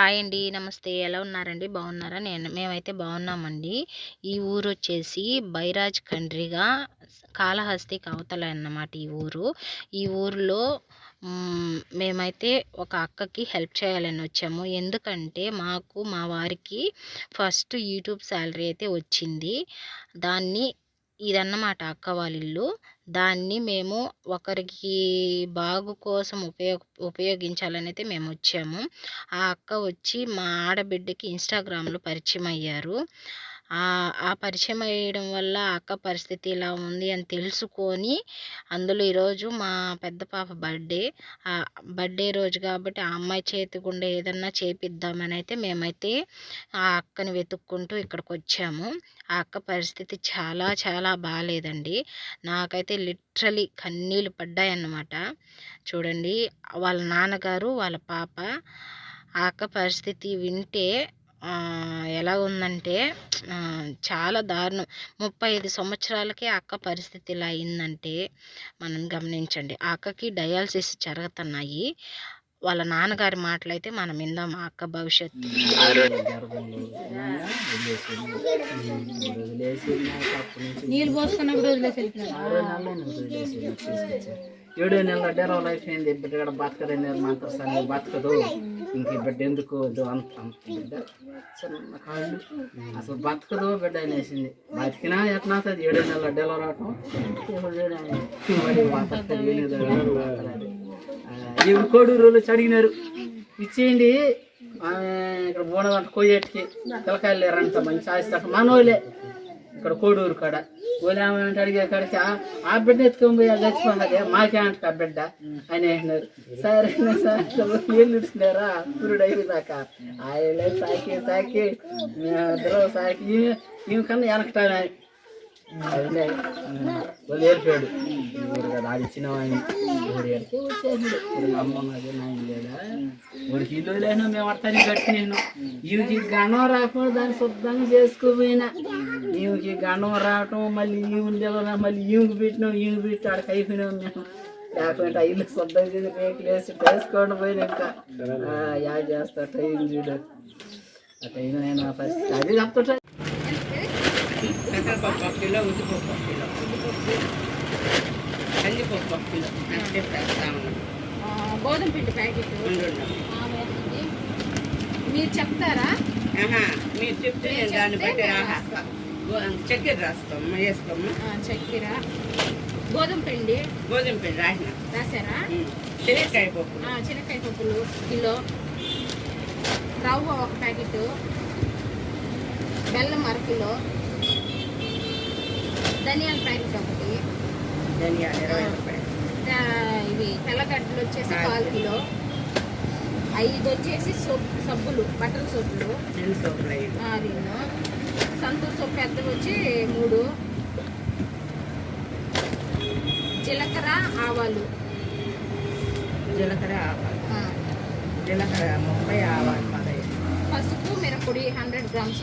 Hi అండి నమస్తే. ఎలా ఉన్నారండి? బాగున్నారా? నేను మేమైతే బాగున్నామండి. ఈ ఊరు వచ్చేసి బైరాజ్ కండ్రిగా కాళహస్తి కవతల అన్నమాట ఈ ఊరు. ఈ ఊరిలో మేమైతే ఒక అక్కకి హెల్ప్ చేయాలని వచ్చాము. ఎందుకంటే మాకు మా వారికి ఫస్ట్ యూట్యూబ్ శాలరీ అయితే వచ్చింది. దాన్ని ఇదన్నమాట అక్క వాళ్ళ ఇల్లు. దాన్ని మేము ఒకరికి బాగు కోసం ఉపయోగ ఉపయోగించాలని అయితే మేము వచ్చాము. ఆ అక్క వచ్చి మా ఆడబిడ్డకి ఇన్స్టాగ్రామ్లో పరిచయం అయ్యారు. ఆ పరిచయం అయ్యడం వల్ల అక్క పరిస్థితి ఇలా ఉంది అని తెలుసుకొని అందులో ఈరోజు మా పెద్ద పాప బర్త్డే. బర్త్డే రోజు కాబట్టి ఆ అమ్మాయి చేతి గుండా ఏదన్నా చేపిద్దామని అయితే మేమైతే ఆ అక్కని వెతుక్కుంటూ ఇక్కడికి వచ్చాము ఆ అక్క పరిస్థితి చాలా చాలా బాగాలేదండి నాకైతే లిటరలీ కన్నీళ్ళు పడ్డాయన్నమాట. చూడండి వాళ్ళ నాన్నగారు వాళ్ళ పాప ఆ అక్క పరిస్థితి వింటే ఎలా ఉందంటే చాలా దారుణం. ముప్పై ఐదు సంవత్సరాలకే అక్క పరిస్థితి ఇలా అయిందంటే మనం గమనించండి. ఆ అక్కకి డయాలసిస్ జరుగుతున్నాయి. వాళ్ళ నాన్నగారి మాటలైతే మనం విందాం ఆ అక్క భవిష్యత్తు. నీళ్ళు పోసుకున్నప్పుడు వదిలేసి ఏడో నెలల లైఫ్ అయిపోయింది బిడ్డ కూడా బతకదని మాత్రం సరే బతకదు. ఇంక బిడ్డ ఎందుకు వద్దు అంత అంత బిడ్డ. చిన్న కాళ్ళు. అసలు బతకదు బిడ్డ అనేసింది. బతికినా ఎట్లా అవుతుంది? ఏడో నెల డెలివరీ రావటం. ఇప్పుడు కోడూరులో చడిగినారు ఇచ్చేయండి. ఇక్కడ బోనదంట కొయ్యేటికి పిల్లకాయలు లేరంట. మంచి ఆస్తి మనోలే ఇక్కడ కోడూరు కాడ. ఓలేమంటే అడిగే కాడికి ఆ- బిడ్డ ఎత్తుకొని పోయి అది మాకే అంట ఆ బిడ్డ. అని అంటున్నారు సరే సార్ ఏళ్ళు ఇచ్చినారా పురుడు అయిపోదాకా ఆయన సాకి సాకి. సాకి. ఈమె ఈమె కన్నా వెనకటానే ఏర్పాడు ఊరు కదా అది ఇచ్చిన వాడిని. ఊరు వచ్చేసాడు. నాయన లేదా? ఊరికి ఇల్లు లేను మేము అర్థాన్ని కట్టినాను ఈవికి గణం రాకుండా దాన్ని శుద్ధంగా చేసుకోపోయినా. ఈవికి గణం రావటం మళ్ళీ ఈమె లేవనా మళ్ళీ ఈమెకి పెట్టినాం ఈమె పెట్టి ఆడికి అయిపోయినాం మేము. లేకుంటే ఇల్లు శుద్ధం చేసి పేకి వేసి వేసుకోండి పోయినాక ఇంకా. యా చేస్తా టైం చూడు. ఆ టైం నేను పరిస్థితి అది చెప్తుంటా పెసరపప్పు ఒక కిలో ఉద్దిపప్పు ఒక కిలో. కందిపప్పు ఒక కిలో. అంటే పెడతా ఉన్నాం గోధుమ పిండి ప్యాకెట్. మీరు చెప్తారా? మీరు చెప్తే నేను దాన్ని బట్టి చక్కెర రాస్తాం ఆ, చక్కెర. గోధుమ పిండి. గోధుమ పిండి రాసిన. రాసారా? శనక్కాయ పప్పు. శనక్కాయ పప్పులు కిలో. రవ్వ ఒక ప్యాకెట్. బెల్లం అర కిలో. ధనియాల ప్యాకెట్ ఒకటి. ధనియాలు ఇరవై రూపాయలు. ఇవి తెల్లగడ్డలు వచ్చేసి కాల్ కిలో. ఐదు వచ్చేసి సోప్ సబ్బులు బట్టల అయ్యి ఆరును సంతూర్ సోప్ పెద్దవి వచ్చి మూడు. జీలకర్ర ఆవాలు. జీలకర్ర ఆవాలు. జీలకర్ర ముప్పై ఆవాలు పసుపు మిరపొడి హండ్రెడ్ గ్రామ్స్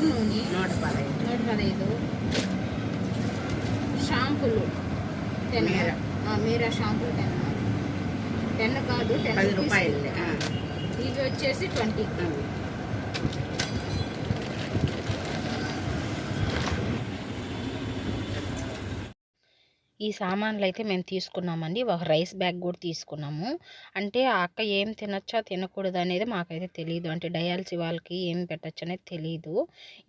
కొబ్బరి నూనె నూట పదహైదు. నూట పదహైదు షాంపులు టెన్. మీరా. షాంపులు టెన్. టెన్ కాదు టెన్. రూపాయలు. ఇవి వచ్చేసి ట్వంటీ. ఈ సామాన్లు అయితే మేము తీసుకున్నామండి. ఒక రైస్ బ్యాగ్ కూడా తీసుకున్నాము. అంటే ఆ అక్క ఏం తినొచ్చా తినకూడదు అనేది మాకైతే తెలియదు అంటే డయాలసీ వాళ్ళకి ఏం పెట్టచ్చు అనేది తెలియదు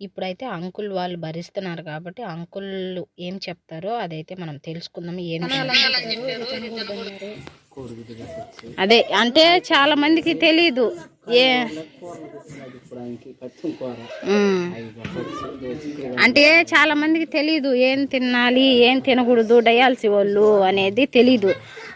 ఇప్పుడైతే అంకుల్ వాళ్ళు భరిస్తున్నారు కాబట్టి అంకుల్ ఏం చెప్తారో అదైతే మనం తెలుసుకుందాం ఏం అదే అంటే చాలా మందికి తెలియదు ఏ అంటే చాలా మందికి తెలీదు ఏం తినాలి ఏం తినకూడదు డయాలసీ వాళ్ళు అనేది తెలీదు.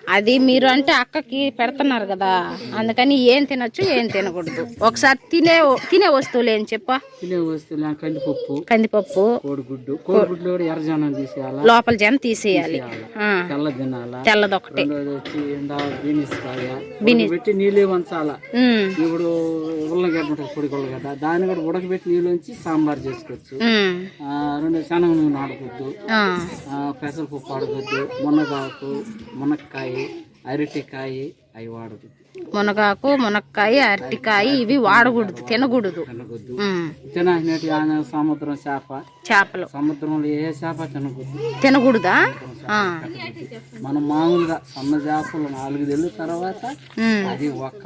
అది మీరు అంటే అక్కకి పెడుతున్నారు కదా. అందుకని ఏం తినొచ్చు ఏం తినకూడదు. ఒకసారి తినే తినే వస్తువులు ఏం చెప్ప. తినే వస్తువులు కందిపప్పు. కందిపప్పు. కోడిగుడ్డు. కోడిగుడ్లు కూడా ఎర్రజానం తీసేయాలా? లోపల జన తీసేయాలి. తెల్ల తినాలా వచ్చి ఎండా బీనిస్ పెట్టి నీళ్ళే వంచాలా. ఇప్పుడు ఉల్లగడ్డ ఉంటుంది పొడి ఉల్లగడ్డ దాన్ని కూడా ఉడకబెట్టి నీళ్ళు ఉంచి సాంబార్ చేసుకోవచ్చు. రెండు శనగ నూనె ఆడకూడదు. ఆ, పెసరపప్పు ఆడకూడదు. మునగాకు మునక్కాయ. అరటికాయ అవి వాడకూడదు మునగాకు మునక్కాయ అరటికాయ ఇవి వాడకూడదు తినకూడదు. తినకూడదు. సముద్రం చేప చేపలు. సముద్రంలో ఏ చేప తినకూడదు. తినకూడదా? మనం మామూలుగా సన్న చేపలు నాలుగు తెల్లు తర్వాత అది ఒక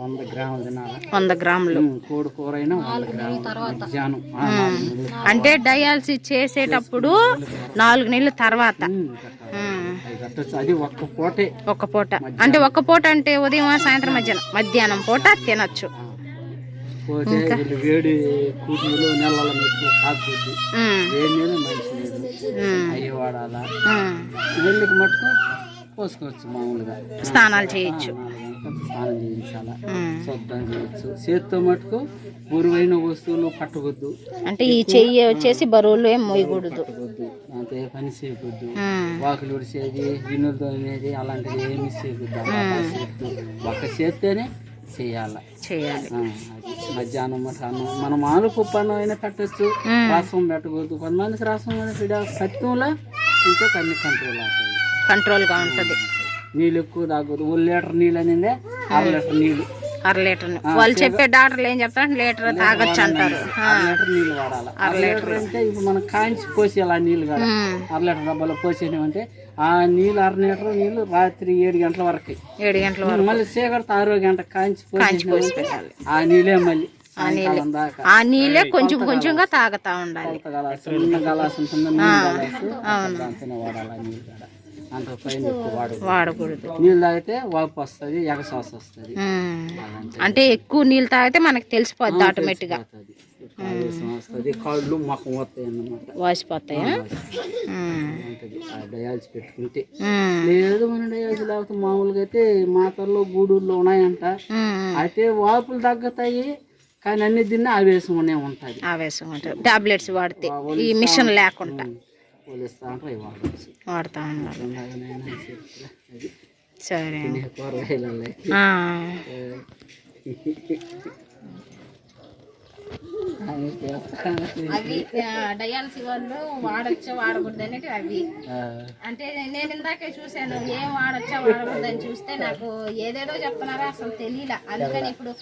వంద గ్రాములు తినాలి? వంద గ్రాములు. కోడి కూర అయినా వంద గ్రాములు. అంటే డయాలసిస్ చేసేటప్పుడు నాలుగు నెలల తర్వాత. అది ఒక్క పూటే. ఒక్క పూట. అంటే ఒక్క పూట అంటే ఉదయం సాయంత్రం మధ్యాహ్నం. మధ్యాహ్నం పూట తినొచ్చు. పోతే వీళ్ళు వేడి కూటీలు నెలల మెట్లు కాకపోతే వేడి నీళ్ళు మంచి నీళ్ళు అవి వాడాలా. వెళ్ళికి మటుకు పోసుకోవచ్చు మామూలుగా. స్నానాలు చేయొచ్చు. స్నానం చేయించాలా. శుద్ధం చేయొచ్చు. చేత్తో మటుకు బరువైన వస్తువులు పట్టకొద్దు అంటే ఈ చెయ్యి వచ్చేసి బరువులు ఏం మోయకూడదు. అంతే పని చేయకూడదు. వాకులు ఉడిసేది గిన్నెలు అనేది అలాంటివి ఏమి చేయకూడదు. ఒక్క చేత్తోనే చేయాల? చేయాలి. మధ్యాహ్నం అన్నం మనం ఆలు పప్పు అన్నం అయినా పెట్టచ్చు రసం పెట్టకూడదు. కొంతమందికి రసం సత్యంలో ఇంకా కన్ని కంట్రోల్ అవుతుంది. కంట్రోల్గా ఉంటుంది. నీళ్ళు ఎక్కువ తాగదు ఓ లీటర్ నీళ్ళు అనేది అర లీటర్ నీళ్ళు. అర లీటర్ వాళ్ళు చెప్పే డాక్టర్లు ఏం చెప్తారు లీటర్ తాగొచ్చు అంటారు. నీళ్ళు వాడాలి. అర లీటర్ అంటే ఇప్పుడు మనం కాంచి పోసేయాలి ఆ నీళ్ళు కదా అర లీటర్ డబ్బాలో పోసేయమంటే ఆ నీళ్ళు అర లీటర్ నీళ్ళు రాత్రి ఏడు గంటల వరకు. ఏడు గంటల వరకు. మళ్ళీ చీకటి ఆరో గంట కాంచి కాంచి పోసి పెట్టాలి ఆ నీళ్ళే మళ్ళీ ఆ నీళ్ళే. కొంచెం కొంచెంగా తాగుతా ఉండాలి. అంత పైన వాడకూడదు. నీళ్ళు తాగితే వాపు వస్తుంది ఎగసాస్ వస్తుంది. అంటే ఎక్కువ నీళ్ళు తాగితే మనకి తెలిసిపోద్ది ఆటోమేటిక్గా ఆవేశం వస్తుంది కాళ్ళు మొఖం వస్తాయి అన్నమాట వాసిపోతాయా డయాల్స్ పెట్టుకుంటే. లేదు మన డయాల్స్ లేకపోతే మామూలుగా అయితే మాతల్లో గూడూరులో ఉన్నాయంట. అయితే వాపులు తగ్గుతాయి కానీ అన్ని తిన్నా ఆవేశంగానే ఉంటుంది. ఆవేశం ఉంటుంది. టాబ్లెట్స్ వాడితే ఈ మిషన్ లేకుండా. పోలిస్తా అంటే అవి వాడచ్చు వాడుతా ఉన్నారు. సరే. ఆ, అవి చేస్తాను. అవి డయాలసీ వాళ్ళు వాడచ్చా వాడకూడదు అనేది అవి. అంటే నేను ఇందాకే చూశాను ఏం వాడచ్చా వాడకూడదని చూస్తే నాకు ఏదేదో చెప్తున్నారో అసలు తెలియలే అందుకని ఇప్పుడు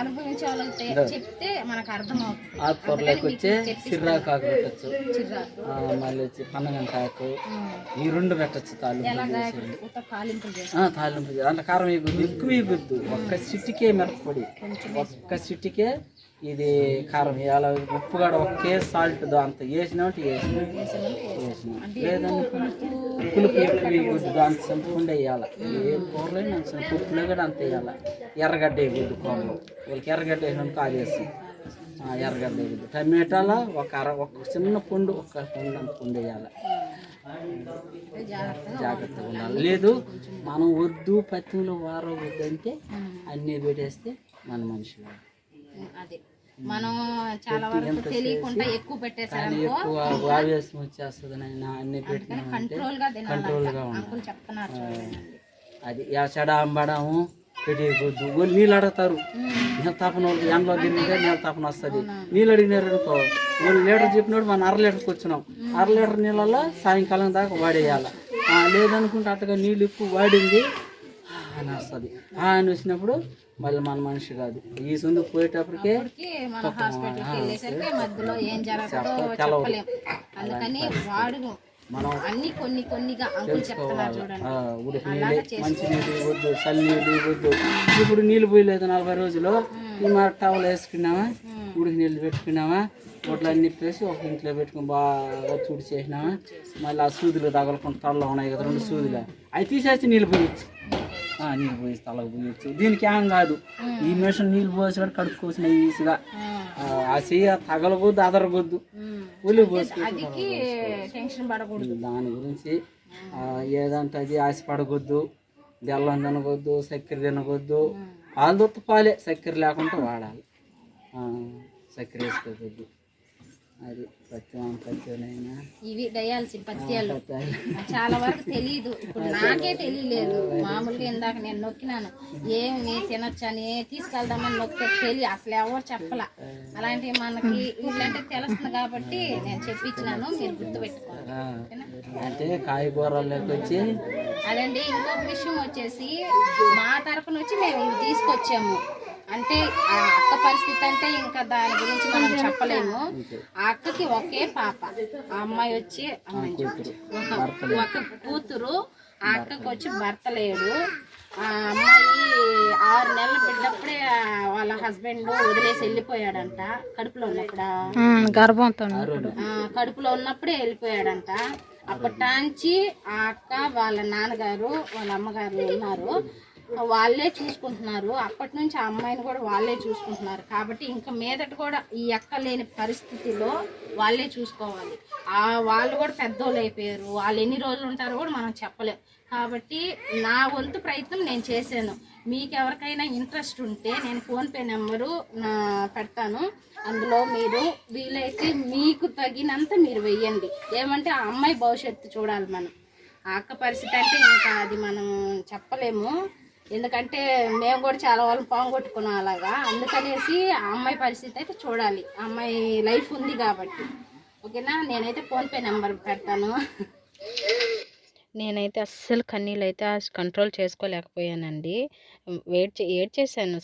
అనుభవించే వాళ్ళకి చెప్తే మనకు అర్థమవుతుంది. ఆకుకూరలోకి వచ్చే సిర్రాకు ఆకు పెట్టచ్చు. చిర్రాకు మళ్ళీ వచ్చి పన్నగంట ఆకు. ఈ రెండు పెట్టచ్చు తాలింపు తాలింపు. అంత కారం వేయకూడదు ఎక్కువ వేయకూడదు ఒక్క సిట్టికే మిరపపొడి ఒక్క సిట్టికే ఇది కారం. వేయాలి ఉప్పు కూడా ఒకే సాల్ట్ అంత వేసినామంటే వేసినా. వేసిన. లేదనుకుంటే పులుపు ఎక్కువ వేయకూడదు. దాంతో వేయాలి ఏ కూరలో నాకు పుప్పులో కూడా అంత వేయాలి ఎర్రగడ్డ వేయకూడదు కూరలో. వాళ్ళకి ఎర్రగడ్డ వేసినాక అది వేస్తాం ఎర్రగడ్డ వేయకూడదు. టమాటాల ఒక అర ఒక చిన్న పండు ఒక పండు అంత పండు వేయాలి జాగ్రత్తగా ఉండాలి. లేదు మనం వద్దు పత్తిలో వారం వద్దు అంటే అన్నీ పెట్టేస్తే మన మనిషి అది. మనం చాలా వరకు తెలియకుండా ఎక్కువ పెట్టినామంటే కంట్రోల్గా అంకుల్ చెప్తున్నారు అది ఎసడా అంబడము పెట్టేయకూడదు వాళ్ళు నీళ్ళు అడుగుతారు. నీళ్ళ తపన వాళ్ళకి ఎండలో తిరిగితే నీళ్ళ తపన వస్తుంది. నీళ్ళు అడిగినారు అనుకో వాళ్ళు లీటర్ చెప్పినప్పుడు మనం అర లీటర్కి వచ్చినాం అర లీటర్ నీళ్ళల్లో సాయంకాలం దాకా వాడేయాలి. లేదనుకుంటే అట్టగా నీళ్ళు ఎక్కువ వాడింది అని వస్తుంది. ఆ అని వచ్చినప్పుడు మళ్ళీ మన మనిషి కాదు. ఈ సందు పోయేటప్పటికే మన హాస్పిటల్కి వెళ్ళేసరికి మధ్యలో ఏం జరుగుతుందో చెప్పలేం. అందుకని వాడు మనం అన్ని కొన్ని కొన్నిగా అంకుల్ చెప్తున్నారు చూడండి. ఆ, ఉడికి నీళ్ళు మంచి నీళ్ళు ఇవ్వద్దు చల్లి నీళ్ళు ఇవ్వద్దు. ఇప్పుడు నీళ్ళు పోయలేదు నలభై రోజులు. ఈ మరి టవల్ వేసుకున్నామా ఉడికి నీళ్ళు పెట్టుకున్నామా పొట్లు అన్ని నిప్పేసి ఒక ఇంట్లో పెట్టుకుని బాగా తుడి చేసినామా మళ్ళీ ఆ సూదులు తగలకుండా తలలో ఉన్నాయి కదా రెండు సూదులు. అవి తీసేసి నీళ్ళు పోయొచ్చు. ఆ, నీళ్ళు పోయి తలకు పోయొచ్చు దీనికి ఏం కాదు. ఈ మిషన్ నీళ్ళు పోసి కూడా కడుక్కోసిన ఈజీగా. ఆ, చెయ్యి పోసుకుంటే అదికి టెన్షన్ పడకూడదు. దాని గురించి ఏదంటే అది ఆశపడగొద్దు బెల్లం తినగొద్దు చక్కెర తినగొద్దు. ఆలుదొత్త పాలే. చక్కెర లేకుండా వాడాలి. చక్కెర వేసుకోవద్దు అది సత్యం సత్యనైనా ఇవి డయాల్సి పత్యాలు. చాలా వరకు తెలియదు ఇప్పుడు నాకే తెలియలేదు మామూలుగా ఇందాక నేను నొక్కినాను. ఏమి తినొచ్చని తీసుకెళ్దామని నొక్కితే తెలియ అసలు ఎవరు చెప్పలా. అలాంటివి మనకి ఇట్లాంటివి తెలుస్తుంది కాబట్టి నేను చెప్పించినాను. మీరు గుర్తుపెట్టుకోవాలి అంటే కాయగూరలోకి వచ్చి అదండి ఇంకొక విషయం వచ్చేసి మా తరపున వచ్చి మేము తీసుకొచ్చాము. అంటే ఆ అక్క పరిస్థితి అంటే ఇంకా దాని గురించి మనం చెప్పలేము. ఆ అక్కకి ఒకే పాప. ఆ అమ్మాయి వచ్చి. ఒక ఒక కూతురు ఆ అక్కకి వచ్చి భర్త లేడు. ఆ అమ్మాయి ఆరు నెలలు ఆ వాళ్ళ హస్బెండ్ వదిలేసి వెళ్ళిపోయాడంట. కడుపులో ఉన్నప్పుడా? గర్భంతో ఆ, కడుపులో ఉన్నప్పుడే వెళ్ళిపోయాడంట. అప్పటాంచి ఆ అక్క వాళ్ళ నాన్నగారు వాళ్ళ అమ్మగారు ఉన్నారు. వాళ్ళే చూసుకుంటున్నారు. అప్పటి నుంచి ఆ అమ్మాయిని కూడా వాళ్ళే చూసుకుంటున్నారు. కాబట్టి ఇంకా మీదట కూడా ఈ అక్క లేని పరిస్థితిలో వాళ్ళే చూసుకోవాలి. ఆ వాళ్ళు కూడా పెద్దోళ్ళు అయిపోయారు. వాళ్ళు ఎన్ని రోజులు ఉంటారో కూడా మనం చెప్పలేం. కాబట్టి నా వంతు ప్రయత్నం నేను చేశాను. మీకు ఎవరికైనా ఇంట్రెస్ట్ ఉంటే నేను ఫోన్పే నెంబరు నా పెడతాను. అందులో మీరు వీలైతే మీకు తగినంత మీరు వెయ్యండి. ఏమంటే ఆ అమ్మాయి భవిష్యత్తు చూడాలి మనం. ఆ అక్క పరిస్థితి అంటే ఇంకా అది మనం చెప్పలేము. ఎందుకంటే మేము కూడా చాలా వాళ్ళని పోగొట్టుకున్నాం అలాగా. అందుకనేసి ఆ అమ్మాయి పరిస్థితి అయితే చూడాలి. ఆ అమ్మాయి లైఫ్ ఉంది కాబట్టి. ఓకేనా? నేనైతే ఫోన్పే నెంబర్ పెడతాను. నేనైతే అస్సలు కన్నీళ్ళు అయితే కంట్రోల్ చేసుకోలేకపోయానండి. వెయిట్ చే ఏడ్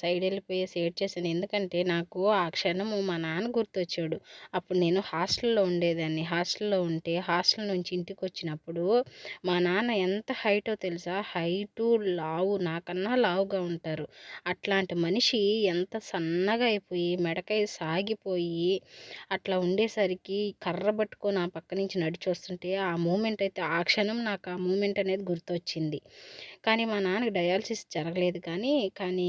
సైడ్ వెళ్ళిపోయేసి ఏడ్ చేశాను ఎందుకంటే నాకు ఆ క్షణము మా నాన్న గుర్తొచ్చాడు. అప్పుడు నేను హాస్టల్లో ఉండేదాన్ని. హాస్టల్లో ఉంటే హాస్టల్ నుంచి ఇంటికి వచ్చినప్పుడు మా నాన్న ఎంత హైటో తెలుసా? హైటు లావు నాకన్నా లావుగా ఉంటారు. అట్లాంటి మనిషి ఎంత సన్నగా అయిపోయి మెడకాయ సాగిపోయి అట్లా ఉండేసరికి కర్ర పట్టుకొని ఆ పక్క నుంచి నడిచి వస్తుంటే ఆ మూమెంట్ అయితే ఆ క్షణం నాకు ఆ మూమెంట్ అనేది గుర్తొచ్చింది. కానీ మా నాన్నకి డయాలసిస్ జరగలేదు కానీ కానీ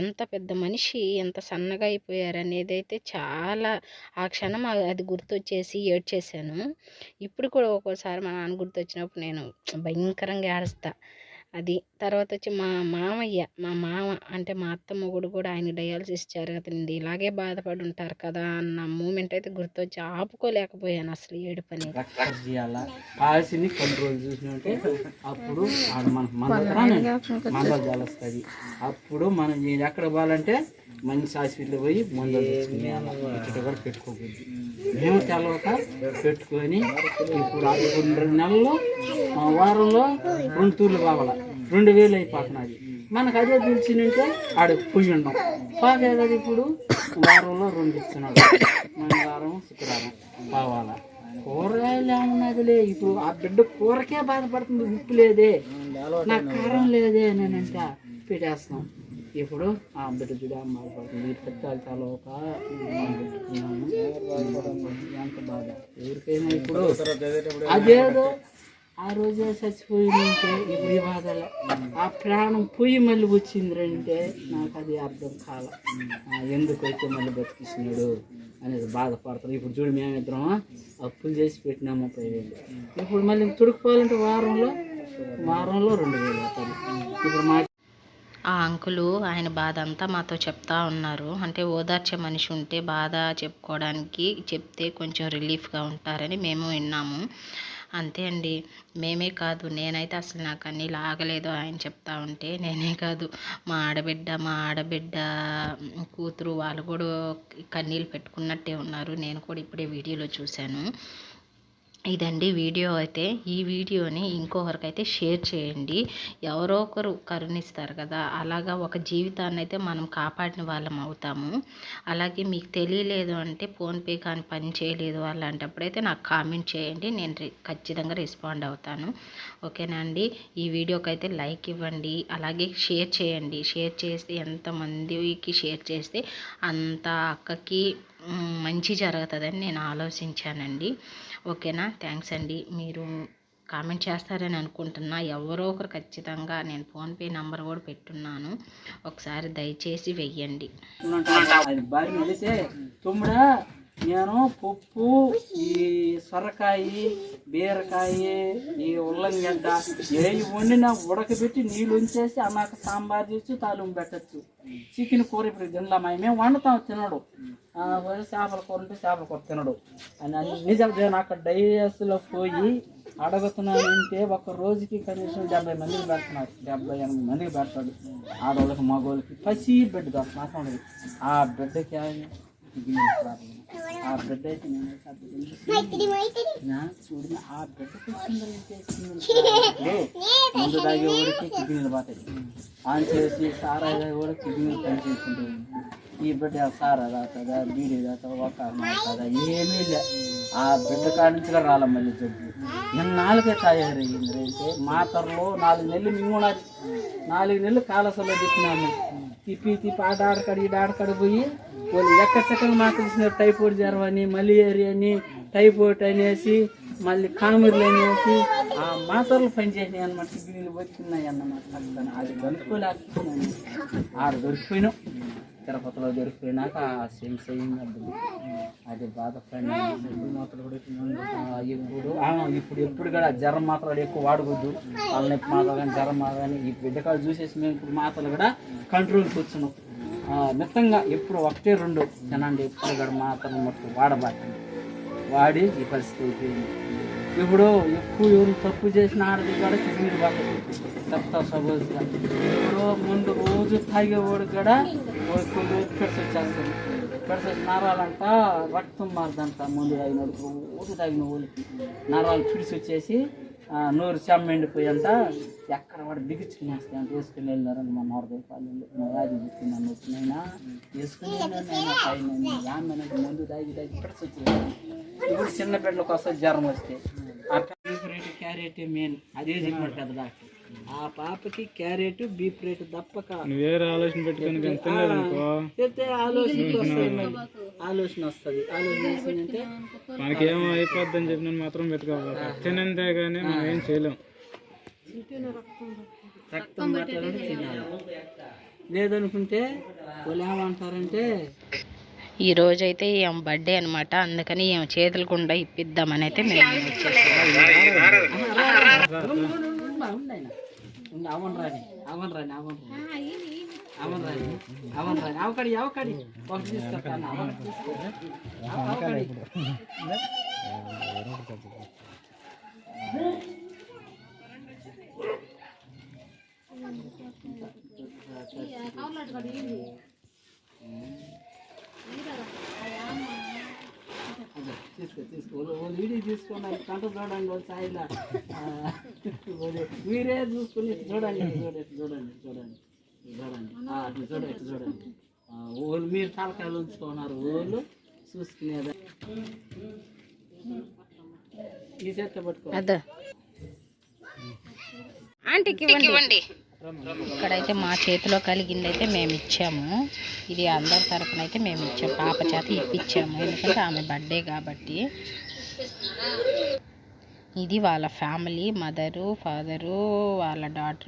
ఎంత పెద్ద మనిషి ఎంత సన్నగా అయిపోయారు అనేది అయితే చాలా ఆ క్షణం అది గుర్తొచ్చేసి ఏడ్చేసాను ఇప్పుడు కూడా ఒక్కోసారి మా నాన్న గుర్తొచ్చినప్పుడు నేను భయంకరంగా ఏడుస్తా. అది. తర్వాత వచ్చి మా మామయ్య మా మామ అంటే మా అత్త మొగుడు కూడా ఆయన డయాలసిస్ జరుగుతుంది ఇలాగే బాధపడి ఉంటారు కదా అన్న మూమెంట్ అయితే గుర్తొచ్చి ఆపుకోలేకపోయాను అసలు ఏడు పని కాల్సింది కొన్ని రోజులు చూసినట్టే అప్పుడు మందలు జాలస్తుంది అప్పుడు మనం ఎక్కడ పోవాలంటే మంచి హాస్పిటల్ పోయి మందులు కూడా పెట్టుకోకూడదు. మేము తెలవక పెట్టుకొని ఇప్పుడు రెండు నెలలు వారంలో రెండు తూర్లు కావాలి రెండు వేలు అయిపోతున్నది మనకు అదే తెలిసిందంటే ఆడ పోయి ఉండం పాకే కదా ఇప్పుడు వారంలో రెండు ఇస్తున్నాడు. మంగళవారం శుక్రవారం బావాల కూరగాయలు ఏమన్నదిలే ఇప్పుడు ఆ బిడ్డ కూరకే బాధపడుతుంది. ఉప్పు లేదే. నా కారం లేదే నేనంట పెట్టేస్తాం. ఇప్పుడు ఆ బిడ్డ బిడ్డ బాధపడుతుంది పెట్టాలి చాలా ఒక ఎంత బాధ. ఎవరికైనా ఇప్పుడు అదేదో ఆ రోజే చచ్చిపోయిందంటే ఇప్పుడు బాధల ఆ ప్రాణం పోయి మళ్ళీ వచ్చిందంటే నాకు అది అర్థం కాల. ఎందుకైతే మళ్ళీ బతికిస్తున్నాడు అనేది బాధపడతారు. ఇప్పుడు చూడు మేమిద్దరం అప్పులు చేసి పెట్టినాము పై వేలు. ఇప్పుడు మళ్ళీ తుడుకుపోవాలంటే వారంలో వారంలో రెండు వేలు అవుతుంది. ఇప్పుడు మా ఆ అంకులు ఆయన బాధ అంతా మాతో చెప్తా ఉన్నారు. అంటే ఓదార్చే మనిషి ఉంటే బాధ చెప్పుకోవడానికి చెప్తే కొంచెం రిలీఫ్గా ఉంటారని మేము విన్నాము. అంతే అండి. మేమే కాదు నేనైతే అసలు నాకు అన్నీ లాగలేదు ఆయన చెప్తా ఉంటే నేనే కాదు. మా ఆడబిడ్డ మా ఆడబిడ్డ కూతురు వాళ్ళు కూడా కన్నీళ్ళు పెట్టుకున్నట్టే ఉన్నారు. నేను కూడా ఇప్పుడే వీడియోలో చూశాను. ఇదండి వీడియో అయితే. ఈ వీడియోని ఇంకొకరికైతే షేర్ చేయండి. ఎవరో ఒకరు కరుణిస్తారు కదా. అలాగా ఒక జీవితాన్ని అయితే మనం కాపాడిన వాళ్ళం అవుతాము. అలాగే మీకు తెలియలేదు అంటే ఫోన్పే కానీ పని చేయలేదు అలాంటప్పుడైతే నాకు కామెంట్ చేయండి. నేను రి- ఖచ్చితంగా రెస్పాండ్ అవుతాను. ఓకేనా అండి? ఈ వీడియోకి అయితే లైక్ ఇవ్వండి. అలాగే షేర్ చేయండి. షేర్ చేస్తే ఎంతమందికి షేర్ చేస్తే అంత అక్కకి మంచి జరుగుతుందని నేను ఆలోచించానండి. ఓకేనా? థ్యాంక్స్ అండి. మీరు కామెంట్ చేస్తారని అనుకుంటున్నా. ఎవరో ఒకరు ఖచ్చితంగా నేను ఫోన్పే నంబర్ కూడా పెట్టున్నాను. ఒకసారి దయచేసి వెయ్యండి. నేను పప్పు ఈ సొరకాయి బీరకాయ ఈ ఉల్లంగడ్డ ఏ వండినా ఉడకబెట్టి నీళ్ళు ఉంచేసి అన్నాక సాంబార్ చేసి తాలింపు పెట్టచ్చు. చికెన్ కూర ఇప్పుడు తినలామా మేము వండుతాం తినడు. చేపల కూర ఉంటే చేపల కూర తినడు. అని నిజం నేను అక్కడ డైస్లో పోయి అడుగుతున్నానంటే ఒక రోజుకి కనీసం డెబ్బై మందికి పెడుతున్నారు డెబ్బై ఎనభై మందికి పెడతాడు. ఆడవాళ్ళకి మగవాళ్ళకి పసి బిడ్డ దొరకదు ఆ బిడ్డకి ఆయన ఆ బిడ్డ అయితే నేను అయితే ఆ బిడ్డని ముందు తాగే ఊరికి కిడ్నీలు పోతాయి ఆన్ చేసి సారా కూడా కిడ్నీలు పని ఈ బిడ్డ సారా తాగుతుందా బీడీ తాగుతుందా ఒక తాగుతుందా ఏమీ లే ఆ బిడ్డ కాడి నుంచి కూడా రాలే మళ్ళీ జబ్బు. నాలుగే తయారయ్యింది అయితే మాతరలో నాలుగు నెలలు మింగున్నది నాలుగు నెలలు కాలసలో చెప్పినాము. తిప్పి తిప్పి ఆడ ఆడకాడ ఈడ ఆడకాడ పోయి వాళ్ళు ఎక్కచెక్కగా మాకు తెలిసిన టైఫాయిడ్ జ్వరం అని మలేరియా అని టైఫాయిడ్ అనేసి మళ్ళీ కామెర్లు అనేసి ఆ మాత్రలు పనిచేసినాయి అనమాట గిన్నెలు బతికినాయి అన్నమాట అది దొరుకుకోలేకపోయినాను ఆడ దొరికిపోయినాం తిరుపతిలో దొరికిపోయినాక ఆ సెన్స్ అయింది అప్పుడు అది బాధపడిన మాత్రం కూడా ఇప్పుడు ఇప్పుడు ఎప్పుడు కూడా జ్వరం మాత్రం ఎక్కువ వాడకూడదు. తలనొప్పి మాత్రం కానీ జ్వరం మాత్రం కానీ ఈ బిడ్డకాలు చూసేసి మేము ఇప్పుడు మాత్రలు కూడా కంట్రోల్కి వచ్చినాం మిత్తంగా ఎప్పుడు ఒకటే రెండు తినండి ఎప్పుడు కూడా మాత్రం మొత్తం వాడబాకండి. వాడి ఈ పరిస్థితి అయిపోయింది. ఇప్పుడు ఎక్కువ ఎవరు తప్పు చేసిన ఆడది కూడా కిడ్నీలు బాగా చెప్తా సపోజ్గా ఇప్పుడు ముందు రోజు తాగేవాడు కూడా కొన్ని రోజు పెడిసి వచ్చేస్తుంది వచ్చి నరాలంట రక్తం మారదంట ముందు తాగిన రోజు తాగిన వాళ్ళకి నరాలు పిడిసి వచ్చేసి నూరు నోరు చెమ్మ ఎండిపోయంట ఎక్కడ వాడు బిగించుకునేస్తాయి అంట వేసుకుని వెళ్ళినారని మా నోరదై పాలు మా యాది నన్ను వచ్చినైనా వేసుకుని వెళ్ళినాను ముందు తాగి తాగి పెడిసి వచ్చేసి ఇప్పుడు చిన్న బిడ్డలకు వస్తే జ్వరం వస్తే క్యారెట్ మెయిన్ అదే చెప్పాడు పెద్ద డాక్టర్. ఆ పాపకి క్యారెట్ బీఫ్ రేటు తప్పక వేరే ఆలోచన పెట్టుకుని ఆలోచన వస్తుంది. ఆలోచన వస్తుంది. ఆలోచన వస్తుందంటే మనకి ఏమో అయిపోద్దని చెప్పిన మాత్రం పెట్టుకోవాలి తినంతే కానీ మనం ఏం చేయలేం. రక్తం పట్టాలంటే తినాలి. లేదనుకుంటే వాళ్ళు ఏమంటారంటే ఈ రోజైతే ఈమె బర్త్డే అనమాట అందుకని ఈమె చేతుల గుండా ఇప్పిద్దామని అయితే మేము అవన్ తీసుకో అవకడి తీసుకో తీసుకో. వాళ్ళు వాళ్ళు వీడియో తీసుకోండి అది కంట చూడండి వాళ్ళు సాయిలా. ఆ, వాళ్ళు మీరే చూసుకుని చూడండి చూడండి చూడండి చూడండి చూడండి. చూడండి ఇటు చూడండి. వాళ్ళు మీరు తలకాయలు ఉంచుకున్నారు వాళ్ళు చూసుకునేదా? ఈ చేత పట్టుకో. ఆంటీకి ఇవ్వండి. ఇక్కడైతే మా చేతిలో కలిగింది అయితే మేము ఇచ్చాము ఇది అందరి తరఫున అయితే మేము ఇచ్చాము పాప చేత ఇప్పించాము ఎందుకంటే ఆమె బర్త్డే కాబట్టి. ఇది వాళ్ళ ఫ్యామిలీ మదరు ఫాదరు వాళ్ళ డాటర్.